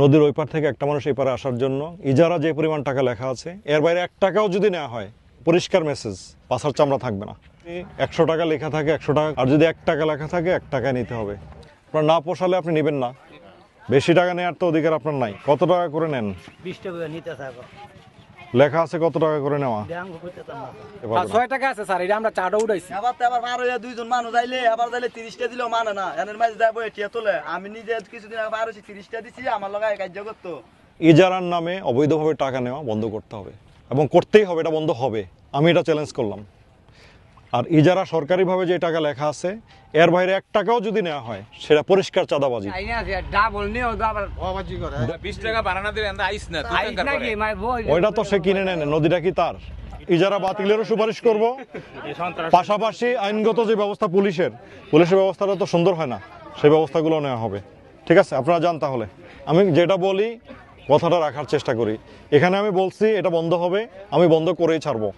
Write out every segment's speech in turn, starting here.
নদীর ওই পার থেকে একটা মানুষ এই পারে আসার জন্য। ইজারা যে পরিমাণ টাকা লেখা আছে, এর বাইরে এক টাকাও যদি নেওয়া হয়, পরিষ্কার মেসেজ, পাশার চামড়া থাকবে না। একশো টাকা লেখা থাকে, একশো টাকা, আর যদি এক টাকা লেখা থাকে, এক টাকায় নিতে হবে। আপনার না পোষালে আপনি নেবেন না। বেশি টাকা নেওয়ার তো অধিকার আপনার নাই। কত টাকা করে নেন? বিশ টাকা নিতে থাকো লেখা আছে কত টাকা করে নেওয়া। ছয় টাকা আছে স্যার এটা আমরা চাটা উঠাইছি। আবার তো আবার পার হইয়া দুইজন মানুষ আইলে আবার যাইলে তিরিশটা দিলেও মানে না। এনের মাঝে যাব এটিয়া তোলে। আমি নিজে কিছুদিন আগে পার হয়েছি তিরিশটা দিছি আমার লগায় কার্য করতো। ইজারার নামে অবৈধভাবে টাকা নেওয়া বন্ধ করতে হবে এবং করতেই হবে এটা বন্ধ হবে। আমি এটা চ্যালেঞ্জ করলাম। আর ইজারা সরকারিভাবে যে টাকা লেখা আছে এর বাইরে এক টাকাও যদি নেওয়া হয় সেটা পরিষ্কার চাঁদাবাজি। নিয়ে। মানে ওইটা তো সে কিনে নেন নদীটা কি তার? ইজারা বাতিলেরও সুপারিশ করব। পাশাপাশি আইনগত যে ব্যবস্থা পুলিশের পুলিশের ব্যবস্থাটা তো সুন্দর হয় না সেই ব্যবস্থাগুলো নেওয়া হবে। ঠিক আছে আপনারা যান তাহলে। আমি যেটা বলি কথাটা রাখার চেষ্টা করি। এখানে আমি বলছি এটা বন্ধ হবে আমি বন্ধ করেই ছাড়বো।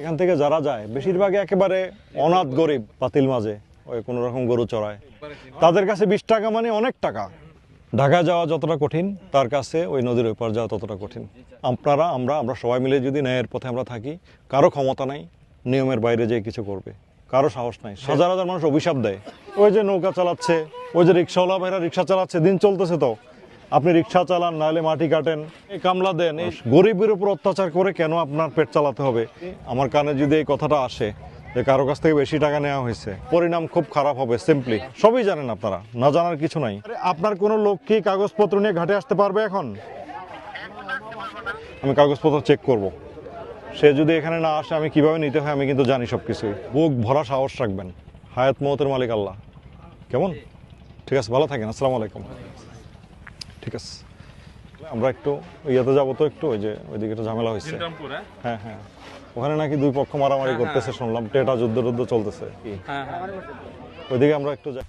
এখান থেকে যারা যায় বেশিরভাগই একেবারে অনাথ গরিব বাতিল মাঝে। ওই কোনো রকম গরু চড়ায়। তাদের কাছে বিশ টাকা মানে অনেক টাকা। ঢাকা যাওয়া যতটা কঠিন তার কাছে ওই নদীর ওই পার যাওয়া ততটা কঠিন। আপনারা আমরা আমরা সবাই মিলে যদি ন্যায়ের পথে আমরা থাকি কারও ক্ষমতা নাই নিয়মের বাইরে যেয়ে কিছু করবে। কারও সাহস নাই। হাজার হাজার মানুষ অভিশাপ দেয়। ওই যে নৌকা চালাচ্ছে ওই যে রিক্সাওয়ালা ভাইরা রিক্সা চালাচ্ছে দিন চলতেছে তো। আপনি রিক্সা চালান নাহলে মাটি কাটেন এই কামলা দেন এই গরিবের উপর অত্যাচার করে কেন আপনার পেট চালাতে হবে? আমার কানে যদি এই কথাটা আসে যে কারও কাছ থেকে বেশি টাকা নেওয়া হয়েছে। পরিণাম খুব খারাপ হবে সিম্পলি সবই জানেন আপনারা, না জানার কিছু নাই। আপনার কোনো লোক কি কাগজপত্র নিয়ে ঘাটে আসতে পারবে এখন? আমি কাগজপত্র চেক করব। সে যদি এখানে না আসে, আমি কীভাবে নিতে হয়, আমি কিন্তু জানি সব কিছুই বুক ভরা সাহস রাখবেন। হায়াত মহতের মালিক আল্লাহ। কেমন? ঠিক আছে, ভালো থাকেন, আসসালামু আলাইকুম। ঠিক আছে। আমরা একটু ইয়েতে যাব তো একটু ওই যে ওইদিকে একটু ঝামেলা হয়েছে। হ্যাঁ? হ্যাঁ? হ্যাঁ। ওখানে নাকি দুই পক্ষ মারামারি করতেছে শুনলাম টেটা যুদ্ধ টুদ্ধ চলতেছে। হ্যাঁ হ্যাঁ। ওইদিকে আমরা একটু যাই।